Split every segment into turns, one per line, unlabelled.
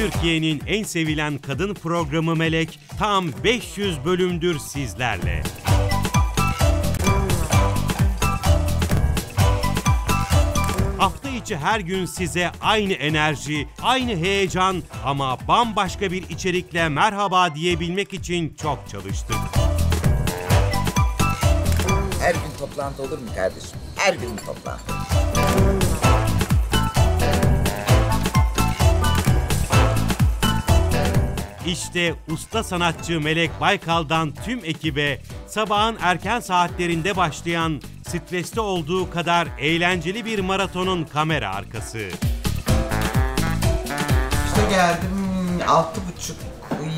Türkiye'nin en sevilen kadın programı Melek tam 500 bölümdür sizlerle. Hafta içi her gün size aynı enerji, aynı heyecan ama bambaşka bir içerikle merhaba diyebilmek için çok çalıştık.
Her gün toplantı olur mu kardeşim? Her gün toplantı.
İşte usta sanatçı Melek Baykal'dan tüm ekibe sabahın erken saatlerinde başlayan stresli olduğu kadar eğlenceli bir maratonun kamera arkası.
İşte geldim altı buçuk,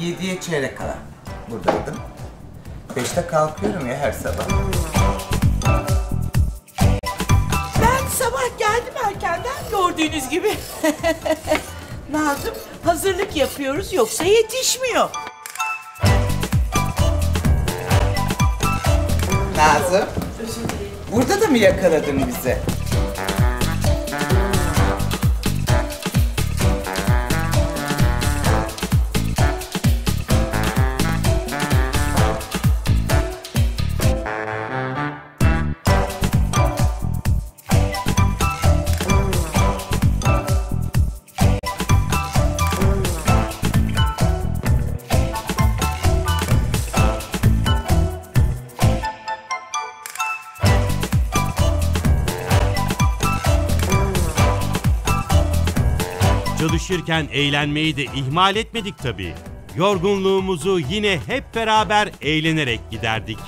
yediye çeyrek kala buradaydım. Beşte kalkıyorum ya her sabah.
Ben sabah geldim erkenden gördüğünüz gibi. Nazım hazırlık yapıyoruz yoksa yetişmiyor.
Nazım, burada da mı yakaladın bizi?
Çalışırken eğlenmeyi de ihmal etmedik tabii. Yorgunluğumuzu yine hep beraber eğlenerek giderdik.